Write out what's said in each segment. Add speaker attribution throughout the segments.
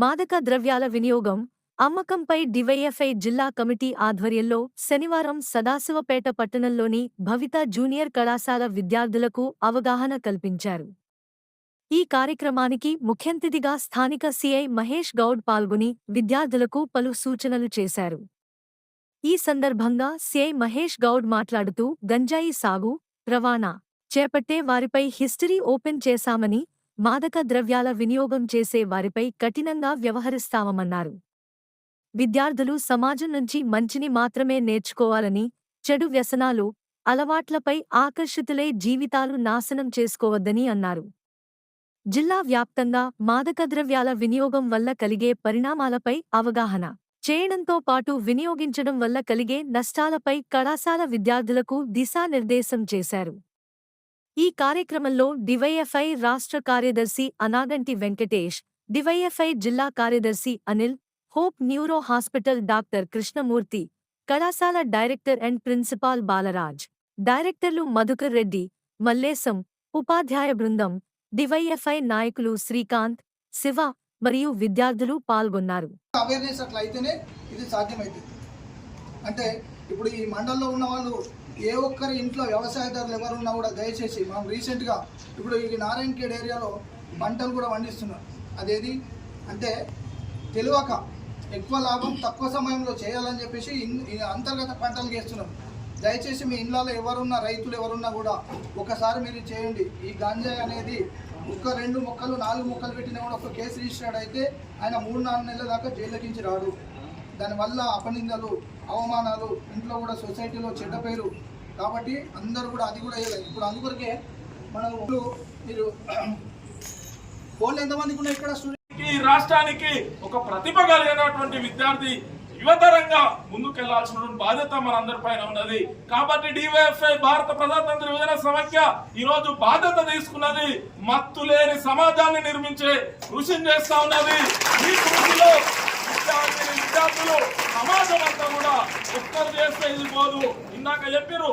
Speaker 1: మాదక ద్రవ్యాల వినియోగం అమ్మకంపై డివైఎఫ్ఐ జిల్లా కమిటీ ఆధ్వర్యంలో శనివారం సదాశివపేట పట్టణంలోని భవిత జూనియర్ కళాశాల విద్యార్థులకు అవగాహన కల్పించారు. ఈ కార్యక్రమానికి ముఖ్యంతిథిగా స్థానిక సిఐ మహేష్ గౌడ్ పాల్గొని విద్యార్థులకు పలు సూచనలు చేశారు. ఈ సందర్భంగా సిఐ మహేష్ గౌడ్ మాట్లాడుతూ గంజాయి సాగు రవాణా చేపట్టే వారిపై హిస్టరీ ఓపెన్ చేశామని మాదక ద్రవ్యాల వినియోగం చేసే వారిపై కఠినంగా వ్యవహరిస్తామన్నారు. విద్యార్థులు సమాజం నుంచి మంచిని మాత్రమే నేర్చుకోవాలని చెడు వ్యసనాలు అలవాట్లపై ఆకర్షితులై జీవితాలు నాశనం చేసుకోవద్దని అన్నారు. జిల్లా వ్యాప్తంగా మాదక ద్రవ్యాల వినియోగం వల్ల కలిగే పరిణామాలపై అవగాహన చేయడంతో పాటు వినియోగించడం వల్ల కలిగే నష్టాలపై కళాశాల విద్యార్థులకు దిశానిర్దేశం చేశారు. ఈ కార్యక్రమంలో డివైఎఫ్ఐ రాష్ట్ర కార్యదర్శి అనాగంటి వెంకటేష్ డివైఎఫ్ఐ జిల్లా కార్యదర్శి Anil Hope neuro hospital doctor Krishnamurthy కళాశాల డైరెక్టర్ అండ్ ప్రిన్సిపాల్ బాలరాజ్ డైరెక్టర్లు మధుకర్ రెడ్డి మల్లేశం ఉపాధ్యాయ బృందం డివైఎఫ్ఐ నాయకులు శ్రీకాంత్ శివ మరియు విద్యార్థులు పాల్గొన్నారు.
Speaker 2: అవేర్నెస్ అట్లయితేనే ఇది సాధ్యమైంది అంటే ఇప్పుడు ఈ మండలంలో ఉన్న వాళ్ళు ఏ ఒక్కరి ఇంట్లో వ్యవసాయదారులు ఎవరు ఉన్నా కూడా దయచేసి మనం రీసెంట్గా ఇప్పుడు ఈ నారాయణఖేడ్ ఏరియాలో పంటలు కూడా పండిస్తున్నారు. అదేది? అంటే తెలియక ఎక్కువ లాభం తక్కువ సమయంలో చేయాలని చెప్పేసి అంతర్గత పంటలు చేస్తున్నారు దయచేసి మీ ఇళ్ళలో ఎవరున్నా రైతులు ఎవరున్నా కూడా ఒకసారి మీరు చేయండి. ఈ గంజాయి అనేది ఒక రెండు మొక్కలు నాలుగు మొక్కలు పెట్టినా కూడా ఒక కేసు రిజిస్టర్డ్ అయితే ఆయన మూడు నాలుగు నెలల దాకా జైలుకించి రాడు. దానివల్ల అపనిందలు అవమానాలు ఇంట్లో కూడా సొసైటీలో చెడ్డ పేరు కాబట్టి అందరూ కూడా అది కూడా వేయలేదు ఇప్పుడు అందుకొరకే మనం మీరు ఫోన్లు ఎంతమందికి ఉన్నాయి ఇక్కడ స్టూడెంట్
Speaker 3: ఈ రాష్ట్రానికి ఒక ప్రతిభ కలిగినటువంటి విద్యార్థి యువతరంగా ముందుకెళ్ళాల్సినటువంటి బాధ్యత మనందరి పైన ఉన్నది. కాబట్టి డివైఎఫ్ఐ భారత ప్రజాతంత్ర విభజన సమైక్య ఈ రోజు బాధ్యత తీసుకున్నది మత్తు లేని సమాజాన్ని నిర్మించే కృషిని చేస్తా ఉన్నది. ఈ కృషిలో విద్యార్థులు కూడా చేస్తే ఇది పోదు? ఇందాక చెప్పారు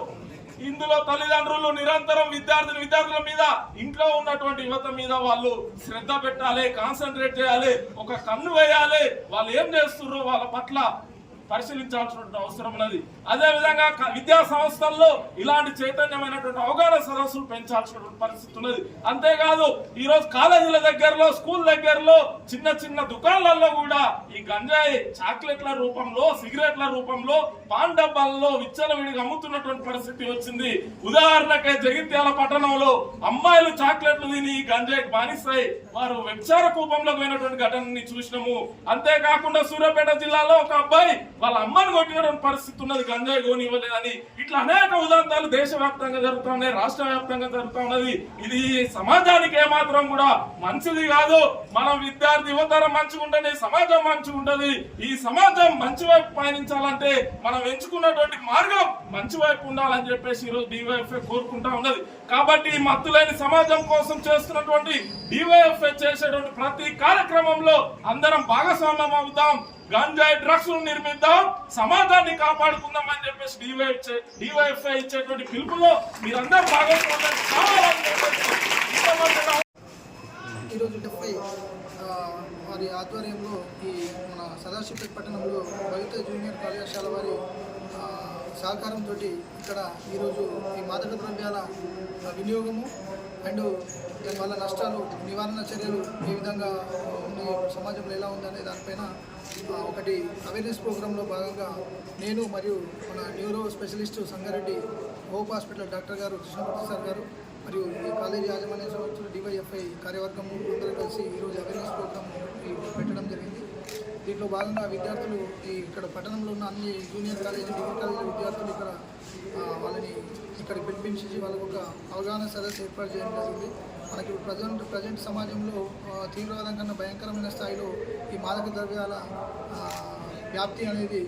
Speaker 3: ఇందులో తల్లిదండ్రులు నిరంతరం విద్యార్థులు విద్యార్థుల మీద ఇంట్లో ఉన్నటువంటి యువత మీద వాళ్ళు శ్రద్ధ పెట్టాలి కాన్సన్ట్రేట్ చేయాలి ఒక కన్ను వేయాలి. వాళ్ళు ఏం చేస్తుర్రో వాళ్ళ పట్ల పరిశీలించాల్సిన అవసరం ఉన్నది. అదే విధంగా విద్యా సంస్థల్లో ఇలాంటి చైతన్యమైనటువంటి అవగాహన సదస్సులు పెంచాల్సినటువంటి పరిస్థితి ఉన్నది. అంతేకాదు ఈరోజు కాలేజీల దగ్గరలో స్కూల్ దగ్గరలో చిన్న చిన్న దుకాణాలలో కూడా ఈ గంజాయి చాక్లెట్ల రూపంలో సిగరెట్ల రూపంలో పాన్ డబ్బాలలో విచ్చలవిడిగా అమ్ముతున్నటువంటి పరిస్థితి వచ్చింది. ఉదాహరణకి జగిత్యాల పట్టణంలో అమ్మాయిలు చాక్లెట్లు తిని ఈ గంజాయి బానిస్తాయి వారు వ్యభిచార కూపంలో పోయినటువంటి ఘటనని చూసినాము. అంతేకాకుండా సూర్యాపేట జిల్లాలో ఒక అబ్బాయి వాళ్ళ అమ్మని కొట్టినటువంటి పరిస్థితి ఉన్నది గంజాయి గోని ఇవ్వలేదని ఇట్లా అనేక ఉదాంతాలు దేశవ్యాప్తంగా జరుగుతా ఉన్నాయి రాష్ట్ర వ్యాప్తంగా జరుగుతా ఉన్నది ఇది సమాజానికి ఏమాత్రం కూడా మంచిది కాదు. మనం విద్యార్థి యువతరం మంచిగా సమాజం మంచిగా ఈ సమాజం మంచి వైపు పయనించాలంటే మనం ఎంచుకున్నటువంటి మార్గం మంచి వైపు ఉండాలని చెప్పేసి ఈరోజు డివైఎఫ్ఏ కోరుకుంటా ఉన్నది. కాబట్టి ఈ మత్తులేని సమాజం కోసం చేస్తున్నటువంటి డివైఎఫ్ఏ చేసేటువంటి ప్రతి కార్యక్రమంలో అందరం భాగస్వామ్యం అవుతాం. గంజాయి డ్రగ్స్ నిర్మిద్దాం సమాజాన్ని కాపాడుకుందాం అని చెప్పేసి డివైఎఫ్ఐ డివైఎఫ్ఐ ఇచ్చేటువంటి పిలుపులో మీరందరూ భాగస్వామ్యం కావాలని చెప్పేసి
Speaker 2: ఈరోజు డెబ్బై వారి ఆధ్వర్యంలో ఈ మన సదాశివపేట పట్టణంలో బలిత జూనియర్ కళాశాల వారి సహకారంతో ఇక్కడ ఈరోజు ఈ మాదక ద్రవ్యాల వినియోగము అండ్ దానివల్ల నష్టాలు నివారణ చర్యలు ఏ విధంగా ఉంది సమాజంలో ఎలా ఉందనే దానిపైన ఒకటి అవేర్నెస్ ప్రోగ్రాంలో భాగంగా నేను మరియు మన neuro specialist Sangareddy Hope hospital doctor గారు కృష్ణమూర్తి సార్ గారు మరియు ఈ కాలేజీ యాజమాన్య సంస్థలు డివైఎఫ్ఐ కార్యవర్గం అందరూ కలిసి ఈరోజు అవేర్నెస్ ప్రోగ్రామ్ పెట్టడం జరిగింది. దీంట్లో భాగంగా విద్యార్థులు ఈ ఇక్కడ పట్టణంలో ఉన్న అన్ని జూనియర్ కాలేజీ డిగ్రీ కాలేజీ విద్యార్థులు ఇక్కడ వాళ్ళని ఇక్కడ పిలిపించి వాళ్ళకు ఒక అవగాహన సదస్సు ఏర్పాటు చేయడం జరిగింది. మనకి ప్రజెంట్ ప్రజెంట్ సమాజంలో తీవ్రవాదం కన్నా భయంకరమైన స్థాయిలో ఈ మాదక ద్రవ్యాల వ్యాప్తి అనేది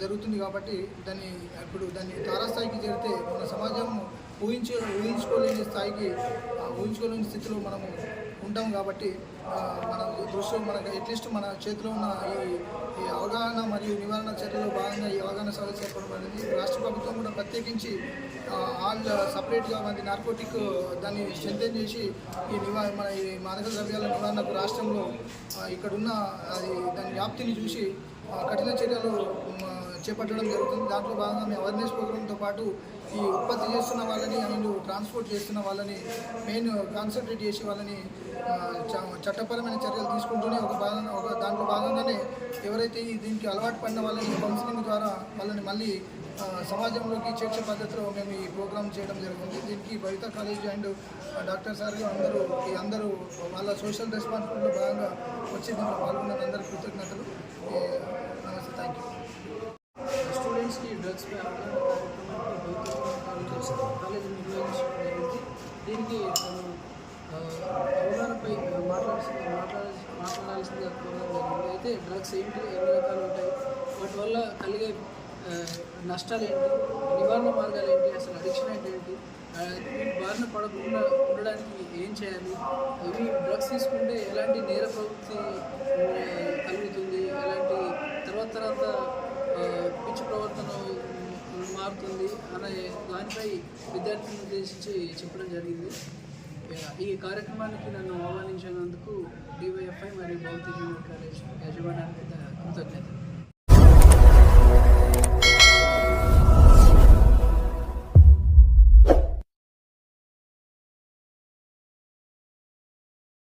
Speaker 2: జరుగుతుంది కాబట్టి దాన్ని ఇప్పుడు దాన్ని తారాస్థాయికి చేరితే మన సమాజం ఊహించ ఊహించుకోలేని స్థాయికి ఊహించుకోలేని స్థితిలో మనము ఉంటాం కాబట్టి మన దృష్టిలో మనకు అట్లీస్ట్ మన చేతిలో ఉన్న ఈ అవగాహన మరియు నివారణ చర్యలో భాగంగా ఈ అవగాహన సదస్సు ఏర్పడబడింది రాష్ట్ర ప్రభుత్వం కూడా ప్రత్యేకించి ఆల్ సపరేట్గా మనకి నార్కోటిక్ దాన్ని స్ట్రెంథెన్ చేసి ఈ నివా మన ఈ మాదక ద్రవ్యాల నివారణకు రాష్ట్రంలో ఇక్కడున్న అది దాని వ్యాప్తిని చూసి కఠిన చర్యలు చేపట్టడం జరుగుతుంది. దాంట్లో భాగంగా మేము అవేర్నెస్ ప్రోగ్రామ్తో పాటు ఈ ఉత్పత్తి చేస్తున్న వాళ్ళని అండ్ ట్రాన్స్పోర్ట్ చేస్తున్న వాళ్ళని మెయిన్ కాన్సన్ట్రేట్ చేసి వాళ్ళని చ- చట్టపరమైన చర్యలు తీసుకుంటూనే ఒక భాగంగా ఒక దాంట్లో భాగంగానే ఎవరైతే దీనికి అలవాటు పడిన వాళ్ళని కౌన్సిలింగ్ ద్వారా వాళ్ళని మళ్ళీ సమాజంలోకి చేర్చే పద్ధతిలో మేము ఈ ప్రోగ్రామ్ చేయడం జరుగుతుంది. దీనికి Bhavitha college and doctor sir అందరూ ఈ అందరూ వాళ్ళ సోషల్ రెస్పాన్సిబిలిటీలో భాగంగా వచ్చి దీంట్లో పాల్గొన్న అందరికీ కృతజ్ఞతలు. నమస్తే థ్యాంక్ యూ
Speaker 4: స్టూడెంట్స్కి డ్రగ్స్ కాలేజీ నిర్వహించడం జరిగింది దీనికి అవగాహనపై మాట్లాడాల్సింది మాట్లాడ మాట్లాడాల్సిందిగా కోరడం జరిగింది. అయితే డ్రగ్స్ ఏంటి ఎన్ని రకాలు ఉంటాయి వాటి వల్ల కలిగే నష్టాలు ఏంటి నివారణ మార్గాలు ఏంటి అసలు అడిక్షన్ అంటే ఏంటి బారిన పడకుండా ఉండడానికి ఏం చేయాలి ఇవి డ్రగ్స్ తీసుకుంటే ఎలాంటి నేర ప్రవృత్తి కలుగుతుంది మారుతుంది దానిపై విద్యార్థులను ఉద్దేశించి చెప్పడం జరిగింది. ఈ కార్యక్రమానికి నన్ను ఆహ్వానించినందుకు డివైఎఫ్ఐ మరియు భౌతిక కాలేజ్ యాజమాన్యానికి కృతజ్ఞతలు.